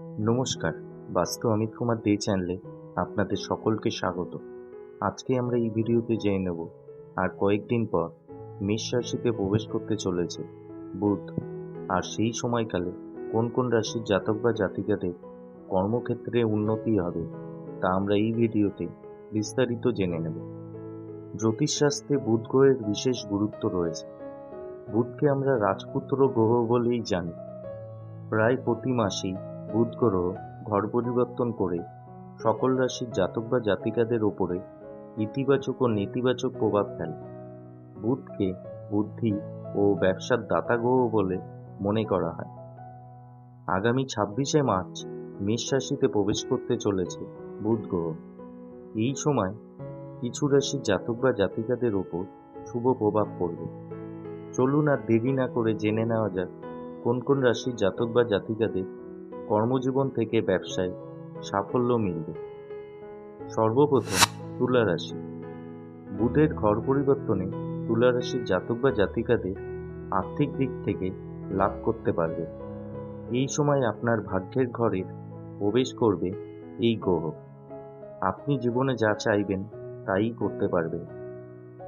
নমস্কার, বাস্তু অমিত কুমার দে চ্যানেলে আপনাদের সকলকে স্বাগত। আজকে আমরা এই ভিডিওতে জেনে নেব, আর কয়েকদিন পর মেষ রাশিতে প্রবেশ করতে চলেছে বুধ। আর সেই সময়কালে কোন কোন রাশির জাতক বা জাতিকাদের কর্মক্ষেত্রে উন্নতি হবে, তা আমরা এই ভিডিওতে বিস্তারিত জেনে নেব। জ্যোতিষশাস্ত্রে বুধ গ্রহের বিশেষ গুরুত্ব রয়েছে। বুধকে আমরা রাজপুত্র গ্রহ বলেই জানি। প্রায় প্রতি মাসেই বুধ গ্রহ ঘর পরিবর্তন করে সকল রাশির জাতক বা জাতিকাদের ওপরে ইতিবাচক ও নেতিবাচক প্রভাব ফেলে। বুধকে বুদ্ধি ও ব্যবসার দাতা গ্রহ বলে মনে করা হয়। আগামী ছাব্বিশে মার্চ মেষ রাশিতে প্রবেশ করতে চলেছে বুধ গ্রহ। এই সময় কিছু রাশির জাতক বা জাতিকাদের ওপর শুভ প্রভাব পড়বে। চলুন আর দেরি না করে জেনে নেওয়া যাক কোন কোন রাশির জাতক বা জাতিকাদের কর্মজীবন থেকে ব্যবসায় সাফল্য মিলবে। সর্বপ্রথম তুলা রাশি। বুধের ঘর পরিবর্তনে তুলা রাশির জাতক বা জাতিকাদের আর্থিক দিক থেকে লাভ করতে পারবে। এই সময় আপনার ভাগ্যের ঘরে প্রবেশ করবে এই গ্রহ। আপনি জীবনে যা চাইবেন তাই করতে পারবেন।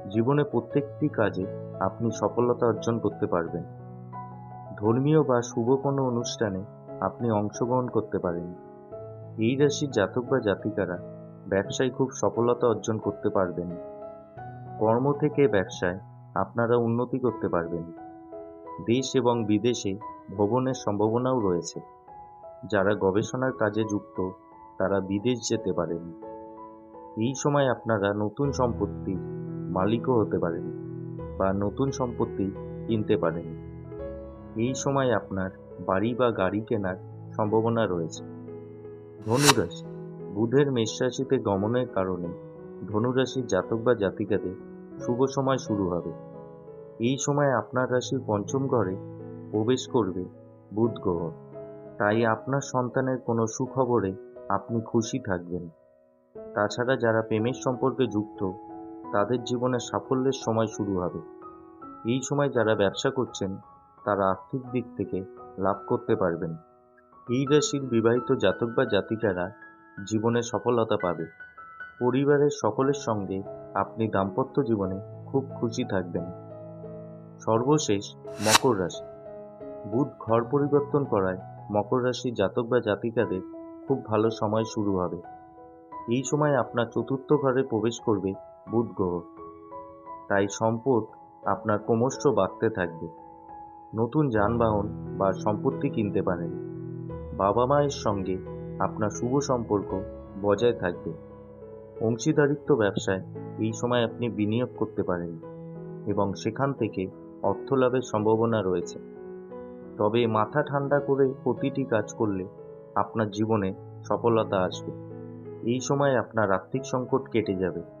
জীবনে প্রত্যেকটি কাজে আপনি সফলতা অর্জন করতে পারবেন। ধর্মীয় বা শুভ কোনো অনুষ্ঠানে আপনি অংশগ্রহণ করতে পারেন। এই রাশির জাতক বা জাতিকারা ব্যবসায় খুব সফলতা অর্জন করতে পারবেন। কর্ম থেকে ব্যবসায় আপনারা উন্নতি করতে পারবেন। দেশ এবং বিদেশে ভ্রমণের সম্ভাবনাও রয়েছে। যারা গবেষণার কাজে যুক্ত, তারা বিদেশ যেতে পারেন। এই সময় আপনারা নতুন সম্পত্তি মালিকও হতে পারেন বা নতুন সম্পত্তি কিনতে পারেন। এই সময় আপনার বাড়ি বা গাড়ি কেনার সম্ভাবনা রয়েছে। ধনুরাশি, বুধের মেষ রাশিতে গমনের কারণে ধনুরাশির জাতক বা জাতিকাদের শুভ সময় শুরু হবে। এই সময় আপনার রাশির পঞ্চম ঘরে প্রবেশ করবে বুধ গ্রহ। তাই আপনার সন্তানের কোনো সুখবরে আপনি খুশি থাকবেন। তাছাড়া যারা প্রেমের সম্পর্কে যুক্ত, তাদের জীবনে সাফল্যের সময় শুরু হবে। এই সময় যারা ব্যবসা করছেন, তারা আর্থিক দিক থেকে লাভ করতে পারবেন। এই রাশির বিবাহিত জাতক বা জাতিকারা জীবনে সফলতা পাবে। পরিবারের সকলের সঙ্গে আপনি দাম্পত্য জীবনে খুব খুশি থাকবেন। সর্বশেষ, মকর রাশি। বুধ ঘর পরিবর্তন করায় মকর রাশি জাতক বা জাতিকাদের খুব ভালো সময় শুরু হবে। এই সময় আপনার চতুর্থ ঘরে প্রবেশ করবে বুধ গ্রহ। তাই সম্পদ আপনার ক্রমশ বাড়তে থাকবে। নতুন যানবাহন বা সম্পত্তি কিনতে পারেন। বাবা মায়ের সঙ্গে আপনার শুভ সম্পর্ক বজায় থাকবে। অংশীদারিত্ব ব্যবসায় এই সময় আপনি বিনিয়োগ করতে পারেন এবং সেখান থেকে অর্থ লাভের সম্ভাবনা রয়েছে। তবে মাথা ঠান্ডা করে প্রতিটি কাজ করলে আপনার জীবনে সফলতা আসবে। এই সময় আপনার আর্থিক সংকট কেটে যাবে।